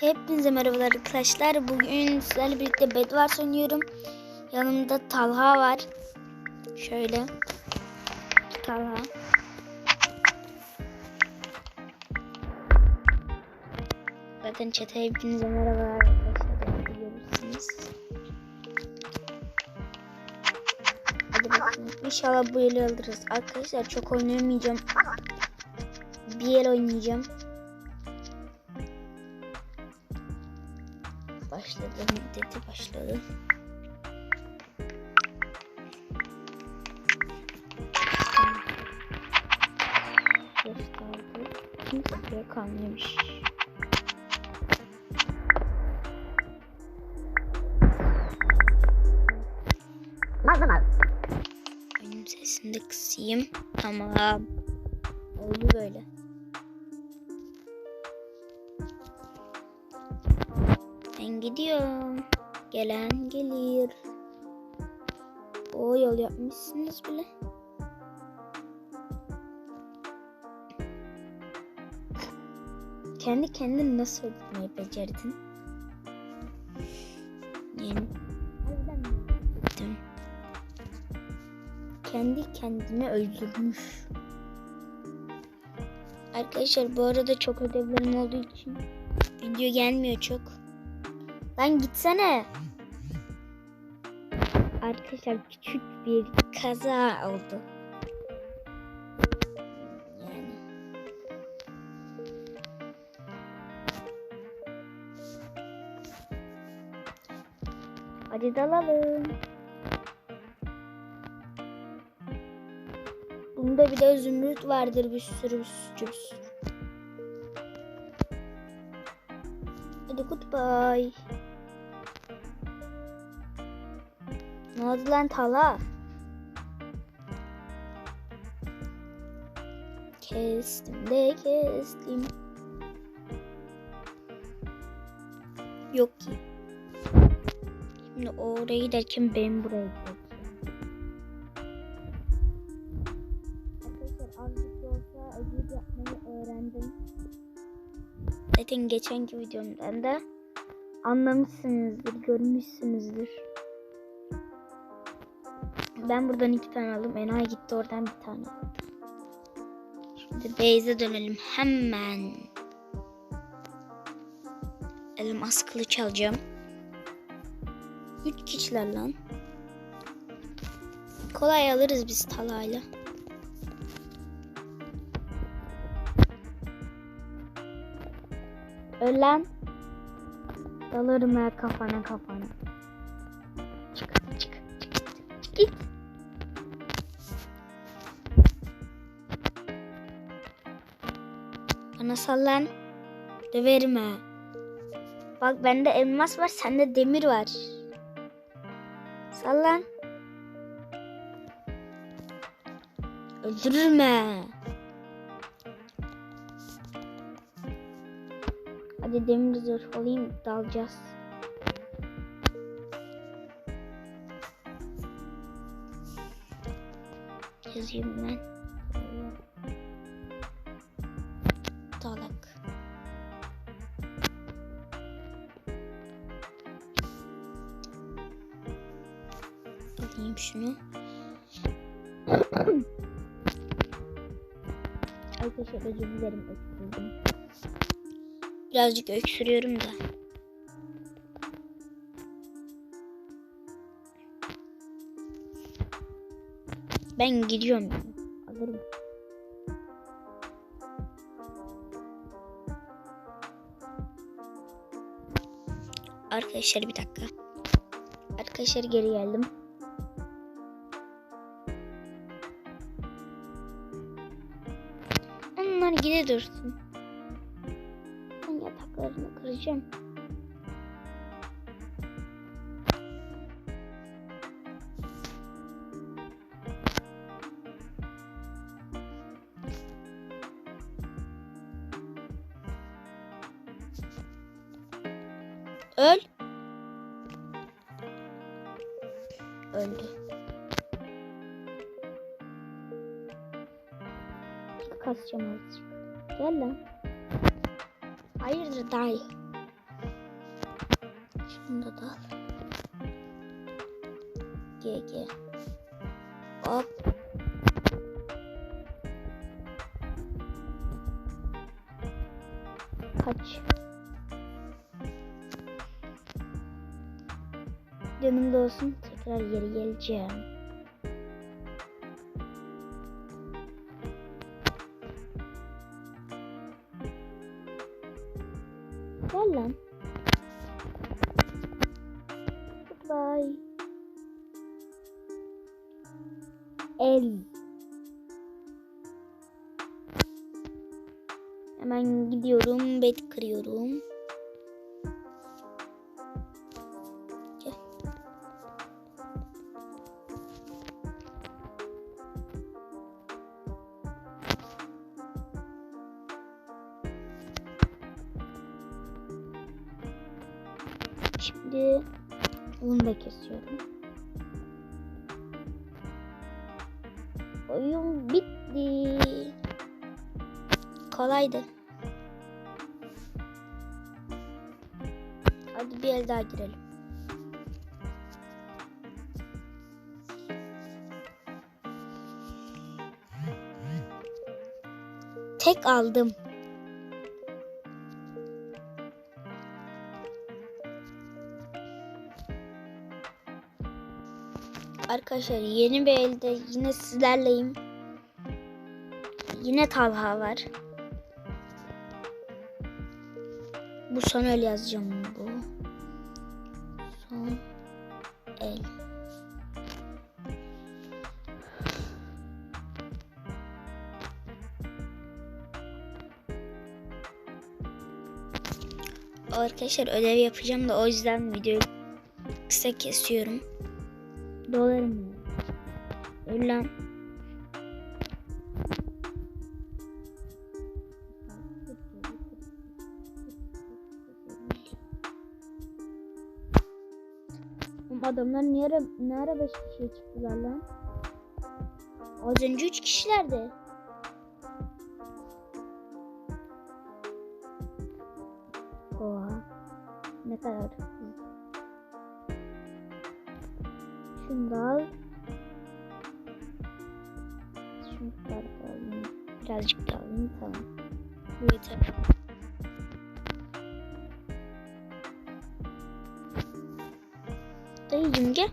Hepinize merhabalar arkadaşlar. Bugün sizlerle birlikte Bedwars oynuyorum. Yanımda Talha var. Şöyle. Talha. Zaten çete hepinize merhabalar arkadaşlar. Görürsünüz. Hadi bakalım. İnşallah bu eli alırız. Arkadaşlar çok oynayamayacağım. Bir el oynayacağım. Gösterdi. Kimseye kalmamış. Benim sesini de kısayım. Tamam. Oldu böyle. Ben gidiyorum. Gelen gelir. O yol yapmışsınız bile. Kendi kendini nasıl öldürmeyi becerdin? Yani. Kendi kendini öldürmüş. Arkadaşlar bu arada çok ödevlerim olduğu için video gelmiyor çok. Lan gitsene. Arkadaşlar küçük bir kaza oldu. Dalalım. Bunda bir de zümrüt vardır bir sürü bir sürü. Bir sürü. Hadi goodbye. Ne oldu lan Tala? Kestim de kestim. Yok ki. Şimdi oraya giderken ben buraya öğrendim. Zaten geçenki videomdan da anlamışsınızdır, görmüşsünüzdür. Ben buradan iki tane aldım. Enayi gitti oradan bir tane aldı. Şimdi base'e dönelim hemen. Elmas kılıç alacağım. Üç kişiler lan. Kolay alırız biz talayla. Ölen dalarım her kafana kafana. Çık çık çık çık git. Bana sallan. Döverim ha. Bak bende elmas var sende demir var. Sallan. Öldürürüm ha. Hadi demir zırh alayım dalacağız. Yazayım ben. Özür dilerim öksürdüm. Birazcık öksürüyorum da. Ben gidiyorum. Alırım. Arkadaşlar bir dakika. Arkadaşlar geri geldim. Dursun. Ben yataklarını kıracağım. Öl. Öldü. Kasacağım azıcık. Gel lan. Hayırdır dayı? Şunu da al. GG. Hop. Kaç. Yanımda olsun. Tekrar geri geleceğim. Gel lan. Goodbye. El. Hemen gidiyorum. Bed kırıyorum. Oyun bitti. Kolaydı. Hadi bir el daha girelim. Tek aldım. Arkadaşlar yeni bir elde yine sizlerleyim. Yine Talha var. Bu son el yazacağım bu. Son el. Arkadaşlar ödev yapacağım da o yüzden videoyu kısa kesiyorum. Dolarım ya. Öl adamlar niye ara, ne ara 5 kişiye çıktılar lan? Az önce 3 kişilerdi. Oha. Ne kadar Şunu da al. Şunu da alayım. Birazcık da alayım. Tamam. Yeter. Dayıcım. Gel.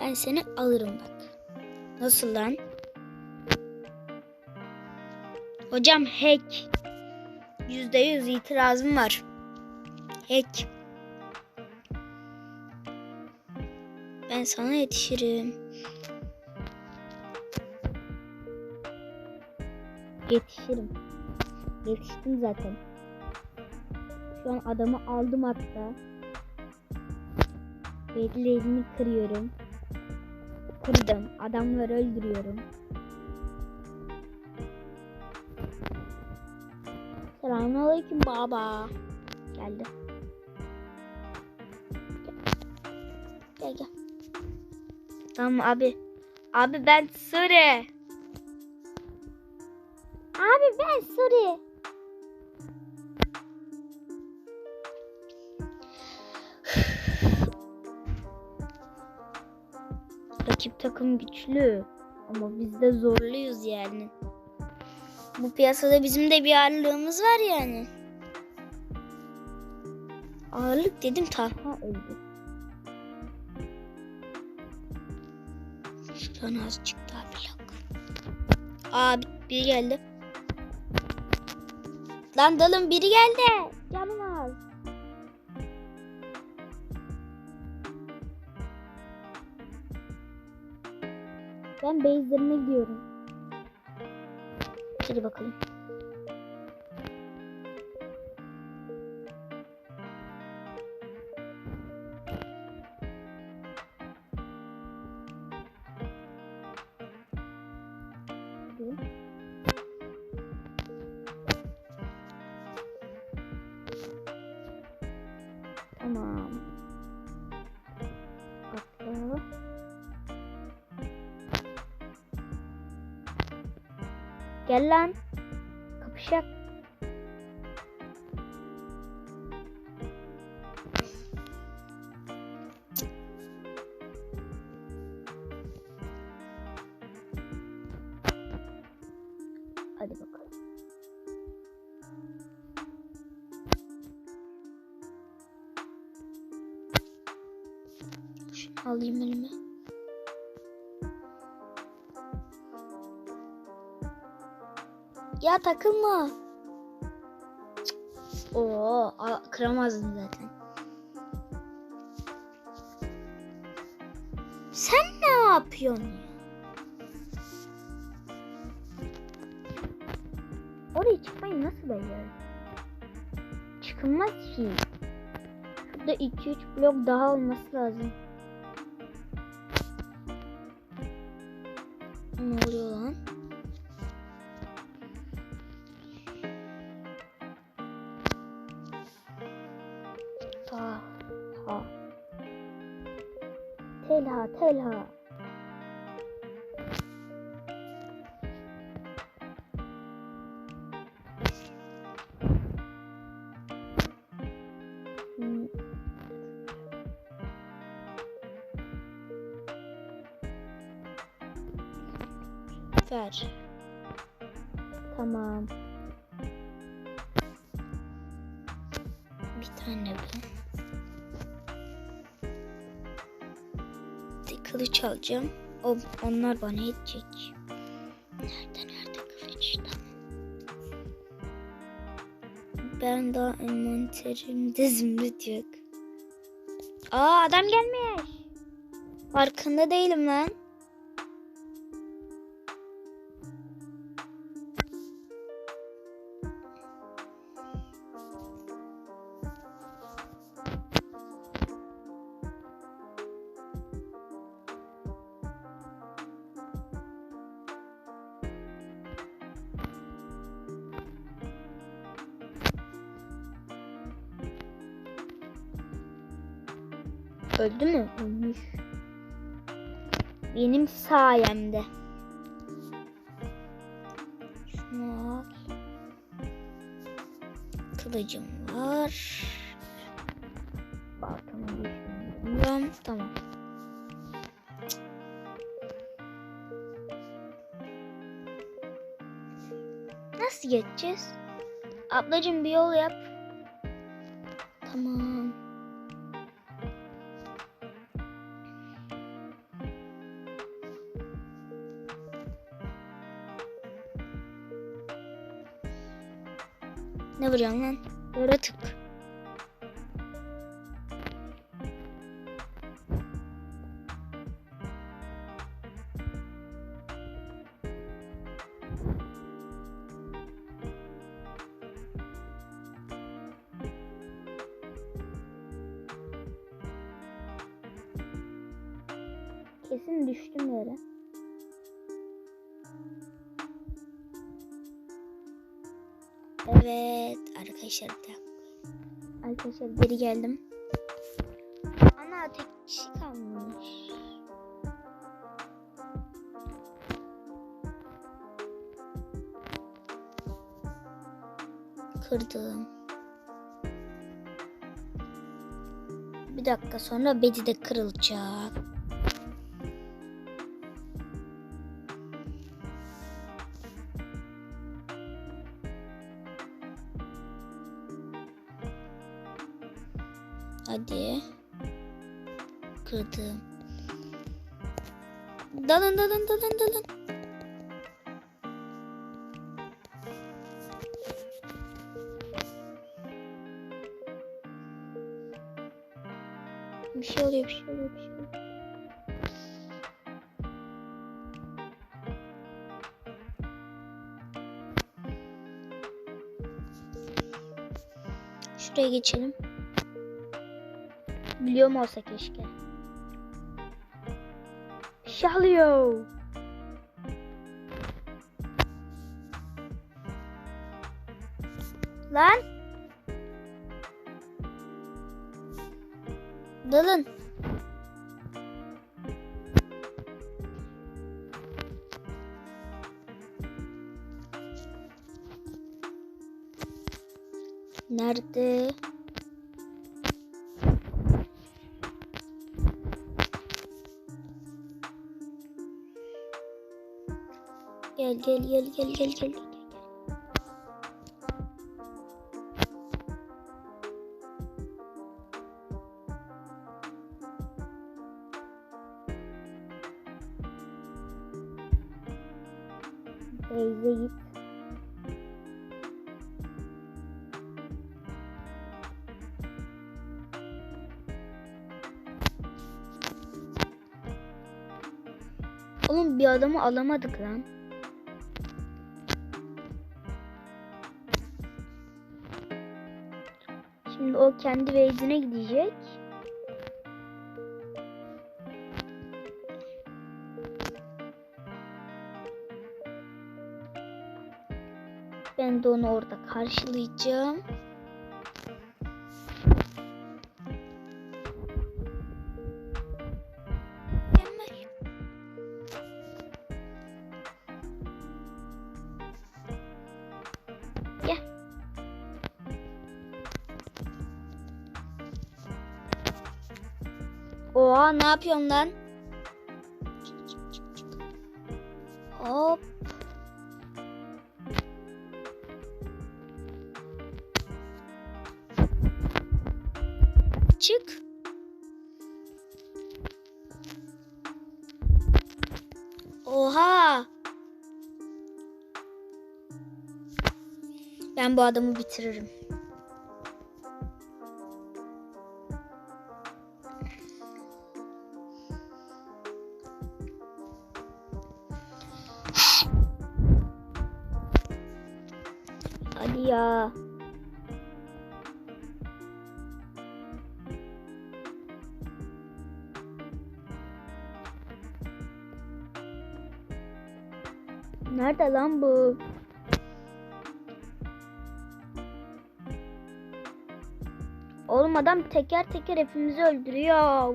Ben seni alırım bak. Nasıl lan? Hocam hack. Yüzde yüz itirazım var. Hack. Ben sana yetişirim. Yetişirim. Yetiştim zaten. Şu an adamı aldım hatta. Bellerini kırıyorum. Kırdım. Adamları öldürüyorum. Selamünaleyküm baba. Geldi. Gel gel. Tamam abi. Abi ben Suri. Abi ben Suri. Rakip takım güçlü. Ama biz de zorluyuz yani. Bu piyasada bizim de bir ağırlığımız var yani. Ağırlık dedim Tarha öldü. Şuradan azıcık daha blok. Aa bir- biri geldi. Lan dalın biri geldi. Canım az. Ben base'lerine gidiyorum. Hadi bakalım. Gel lan. Kapışak. Hadi bakalım. Şunu alayım elime. Ya takılma. Oo, kıramazdın zaten. Sen ne yapıyorsun ya? Oraya çıkmayı nasıl becerdin? Çıkılmaz ki. Şurada 2-3 blok daha olması lazım. Ne oluyor Ver. Tamam. Bir tane bu. Kılıç alacağım. O, onlar bana yetecek. Nerede nerede kılıç? Tamam. Ben daha envanterimde zümrüt yok. Aa adam gelmiş. Farkında değilim lan. Öldü mü? Ölmüş. Benim sayemde. Şunu al. Kılıcım var. Baltamı düşünüyorum. Tamam. Nasıl geçeceğiz? Ablacığım bir yol yap. Tamam. Vuruyorsun lan? Yaratık. Evet arkadaşlar bir dakika. Arkadaşlar geri geldim. Ana tek kişi kalmış. Kırdım. Bir dakika sonra bedi de kırılacak. Kırdım. Dalın dalın dalın dalın. Bir şey oluyor, bir şey oluyor, bir şey oluyor. Şuraya geçelim. Biliyorum olsa keşke aşağılıyor. Lan. Dalın. Nerede? Gel gel gel gel gel. Beyze. Oğlum bir adamı alamadık lan. Kendi base'ine gidecek. Ben de onu orada karşılayacağım. Oha ne yapıyorsun lan? Hop. Çık. Oha. Ben bu adamı bitiririm. Ya. Nerede lan bu? Oğlum adam teker teker hepimizi öldürüyor.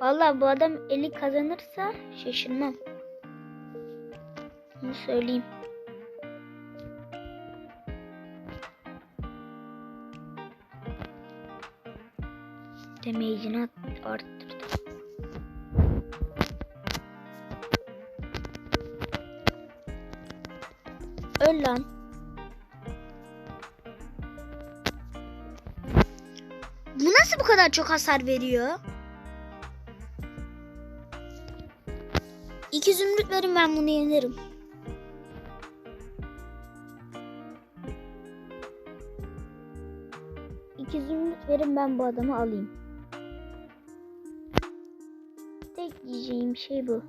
Vallahi bu adam eli kazanırsa şaşırmam. Bunu söyleyeyim. Damage'ini arttırdım. Öl lan. Bu nasıl bu kadar çok hasar veriyor? İki zümrüt verin ben bunu yenerim. Verin ben bu adamı alayım. Tek diyeceğim şey bu.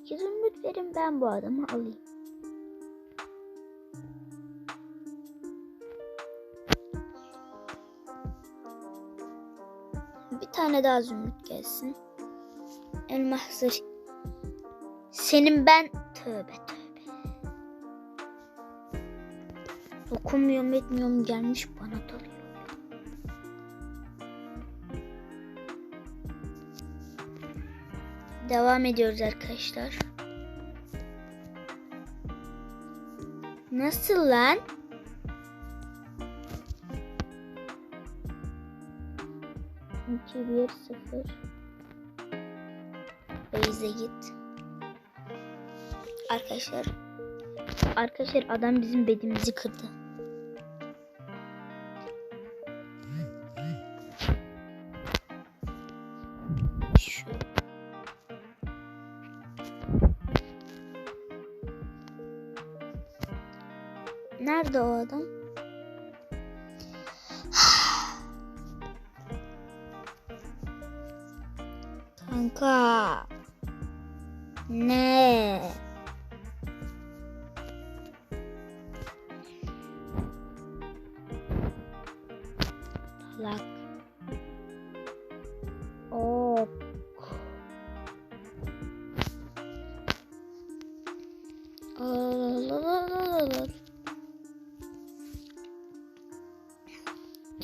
İki zümrüt verin ben bu adamı alayım. Bir tane daha zümrüt gelsin. Elma hazır. Senin ben tövbe tövbe. Dokunmuyorum etmiyorum gelmiş bana Devam ediyoruz arkadaşlar. Nasıl lan? İki, bir, sıfır. Beyze git. Arkadaşlar. Arkadaşlar adam bizim bedimizi kırdı. Nerede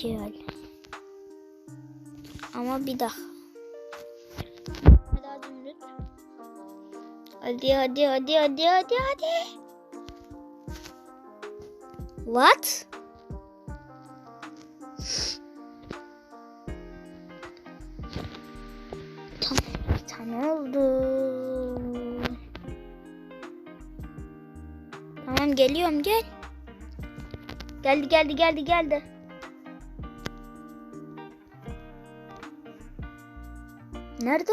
Gel. Ama bir daha. Zümrüt. Hadi hadi hadi hadi hadi hadi. What? Tamam bir oldu. Tamam geliyorum gel. Geldi geldi geldi geldi. Nerede?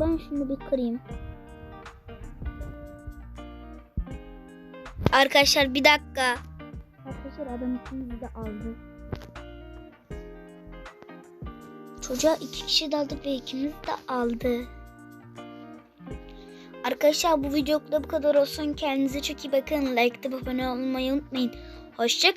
Ben şunu bir kırayım. Arkadaşlar bir dakika. Arkadaşlar adam ikimizi de aldı. Çocuğa iki kişi daldık ve ikimiz de aldı. Arkadaşlar bu videoda bu kadar olsun. Kendinize çok iyi bakın. Like'da abone olmayı unutmayın. Hoşça